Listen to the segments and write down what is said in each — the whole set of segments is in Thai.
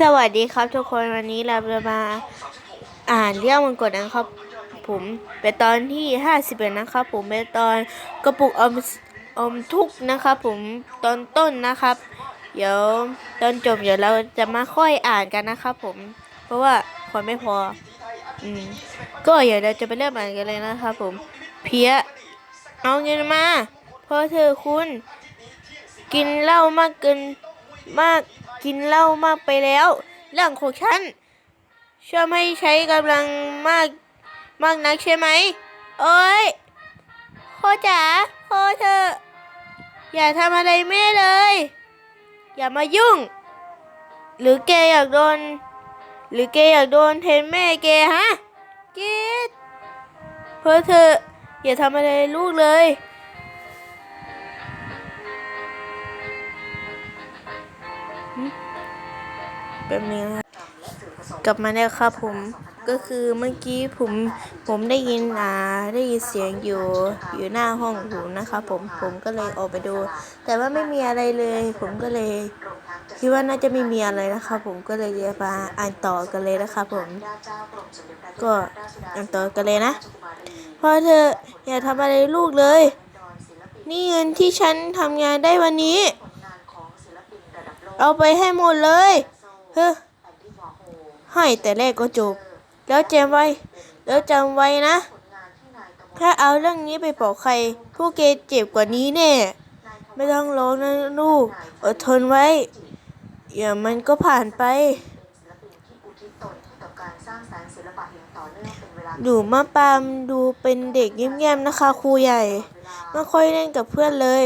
สวัสดีครับทุกคนวันนี้เราจะมาอ่านเรื่องมันกดนะครับ ผมเป็นตอนที่ห้าสิบเอ็ดนะครับ ผมเป็นตอนกระปุกอมอมทุกนะครับ ผมตอนต้นนะครับ เดี๋ยวตอนจบเดี๋ยวเราจะมาค่อยอ่านกันนะครับผม เพราะว่าคนไม่พอ อืมก็เดี๋ยวเราจะไปเริ่มอ่านกันเลยนะครับผม เพี้ยเอาเงินมาเพราะเธอคุณ กินเหล้ามากเกินมาก กินเหล้ามากไปแล้ว เรื่องของฉันชอบให้ใช้กำลังมากมากนักใช่ไหมเอ้ยพ่อจ๋าพ่อเธอ อย่าทำอะไรแม่เลย อย่ามายุ่ง หรือแกอยากโดน หรือแกอยากโดนเทนแม่แกฮะเกดเพื่อเธออย่าทำอะไรลูกเลย แบบนี้นะกลับมาแล้วครับผมก็คือเมื่อกี้ผมผมได้ยินอ่าได้ยินเสียงอยู่อยู่หน้าห้องผมนะครับผมผมก็เลยออกไปดู แต่ว่าไม่มีอะไรเลย ผมก็เลยคิดว่าน่าจะไม่มีอะไรนะครับผมก็เลยจะมาอ่านต่อกันเลยนะครับผม ก็อ่านต่อกันเลยนะเพราะเธออย่าทำอะไรลูกเลย นี่เงินที่ฉันทำงานได้วันนี้ เอาไปให้หมดเลยเฮ้อให้แต่แรกก็จบ แล้วจำไว้ แล้วจำไว้นะ ถ้าเอาเรื่องนี้ไปบอกใครพวกเกเจ็บกว่านี้แน่ ไม่ต้องร้องนะลูก อดทนไว้เดี๋ยวมันก็ผ่านไปหนูมาปามดูเป็นเด็กเงียบๆนะคะครูใหญ่ ไม่ค่อยเล่นกับเพื่อนเลย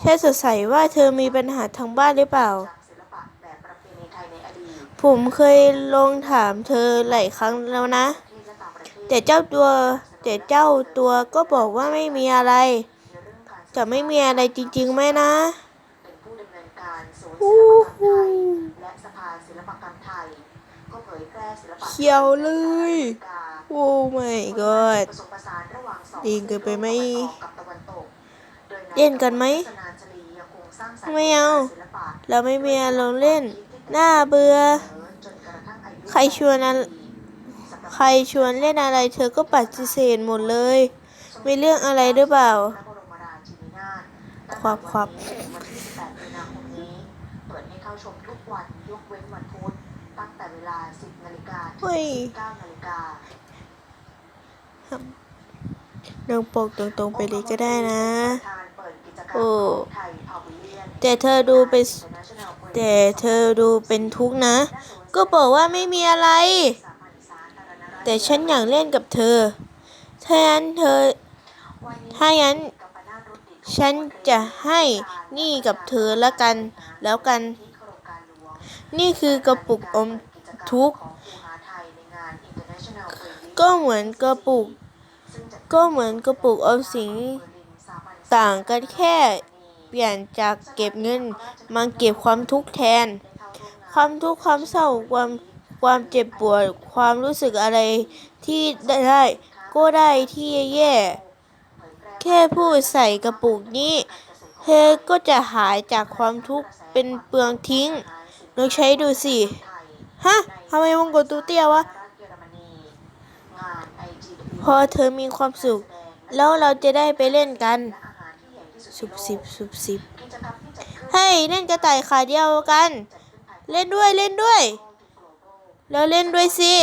แค่สงสัยว่าเธอมีปัญหาทางบ้านหรือเปล่า ผมเคยลองถามเธอหลายครั้งแล้วนะ แต่เจ้าตัวแต่เจ้าตัวก็บอกว่าไม่มีอะไร จะไม่มีอะไรจริงๆไหมนะเป็นผู้ดำเนินการศูนย์อู้ศิลปกรรมหูไทยและสภาศิลปกรรมไทยก็เผยแพร่ศิลปะเขียวเลย โอ้ my god ผสมผสานระหว่างสองดีเกินไปไหมตะวันออกกับตะวันตกโดยายเล่นกันไหมศนาชลียังคงสร้างสรรค์ไม่เอาศิลปะเราไม่มีอารมณ์เล่น น่าเบื่อ ใครชวนอะใครชวนเล่นอะไรเธอก็ปฏิเสธหมดเลยมีเรื่องอะไรหรือเปล่า ครับครับเปิดให้เข้าชมทุกวันยกเว้นวันพุธตั้งแต่เวลา 10นาฬิกาถึง19นาฬิกาลงปกตรงๆไปเลยก็ได้นะ โอ้ แต่เธอดูเป็นแต่เธอดูเป็นทุกข์นะ ก็บอกว่าไม่มีอะไร แต่ฉันอยากเล่นกับเธอ ถ้างั้นเธอ ถ้างั้น ฉันจะให้นี่กับเธอละกัน แล้วกัน นี่คือกระปุกอมทุก ก็เหมือนกระปุก ก็เหมือนกระปุกอมสินต่างกันแค่เปลี่ยนจากเก็บเงินมาเก็บความทุกข์แทน ความทุกข์ความเศร้าความความเจ็บปวดความรู้สึกอะไรที่ได้ก็ได้ที่แย่แค่พูดใส่กระปุกนี้ เธอก็จะหายจากความทุกข์เป็นเปลืองทิ้งลองใช้ดูสิ ฮะทำไมมงกุฎตัวเตี้ยวะ พอเธอมีความสุข แล้วเราจะได้ไปเล่นกัน สุบสิบสุบสิบ เฮ้ย เล่นกระต่ายขาเดียวกัน เล่นด้วยเล่นด้วย แล้วเล่นด้วยสิ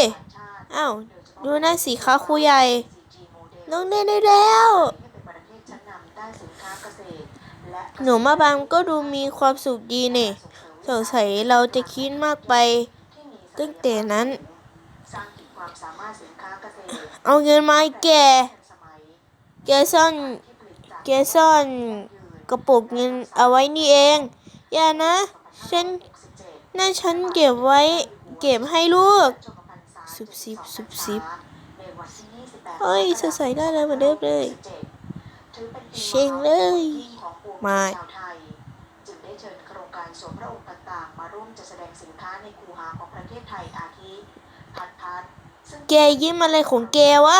อ้าวดูหน้าสีขาครูใหญ่น้องเล่นได้แล้วหนูมาบางก็ดูมีความสุขดีนี่สงสัยเราจะคิดมากไปตั้งแต่นั้น เอาเงินมาแก แกซ่อน แกซ่อนกระปุกเงินเอาไว้นี่เอง อย่านะ ฉัน นั่นฉันเก็บไว้เก็บให้ลูกสุบสิบสุบสิบเฮ้ยสดใสได้เลยเหมือนเดิมเลย เชงเลย มาจึงได้เชิญโครงการสวมพระองค์ต่างๆ มาร่วมจัดแสดงสินค้าในคูหาของประเทศไทยอาทิพัดพัดซึ่งแกยิ้มอะไรของแกวะ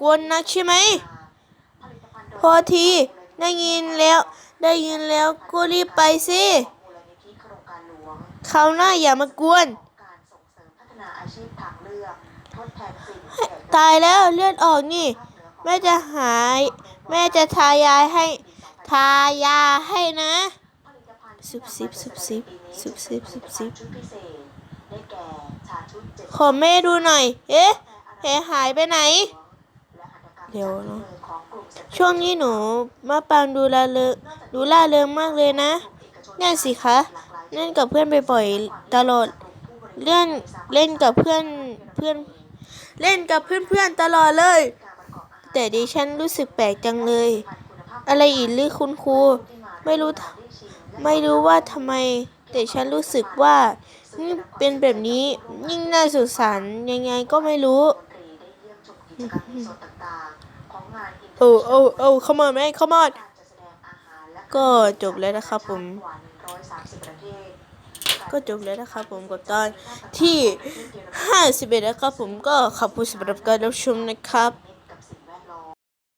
กวนนักใช่ไหม พอที ได้ยินแล้ว ได้ยินแล้วก็รีบไปสิ ครงการหลวงคราวหน้าอย่ามากวน การส่งเสริมพัฒนาอาชีพทางเลือกทดแทนสิ่งแก่ตายแล้วเลือดออกนี่ แม่จะหาย แม่จะทายาให้ ทายาให้นะซุบซิบซุบซิบซุบซิบซุบซิบชุดพิเศษได้แก่ชาชุดเจ็ดขอแม่ดูหน่อย เอ๊ะแหหายไปไหนและหัตถกรรมเดี๋ยวนะของกลุ่มสตรีช่วงนี้หนูมาปางดูแลเริงดูล่าเริงมากเลยนะนั่นสิคะ เล่นกับเพื่อนบ่อยๆตลอด เล่นเล่นกับเพื่อนเพื่อน เล่นกับเพื่อนๆตลอดเลย แต่ดิฉันรู้สึกแปลกจังเลย อะไรอีกหรือคุณครูไม่รู้ไม่รู้ว่าทำไม แต่ฉันรู้สึกว่านี่เป็นแบบนี้ยิ่งน่าสงสารยังไงก็ไม่รู้โอ้โอ้โอ้เข้ามาแม่เข้ามาก็จบแล้วนะครับผม ก็จบแล้วนะครับผมกับตอนที่ 51 นะครับผมก็ขอบคุณสำหรับการรับชมนะครับ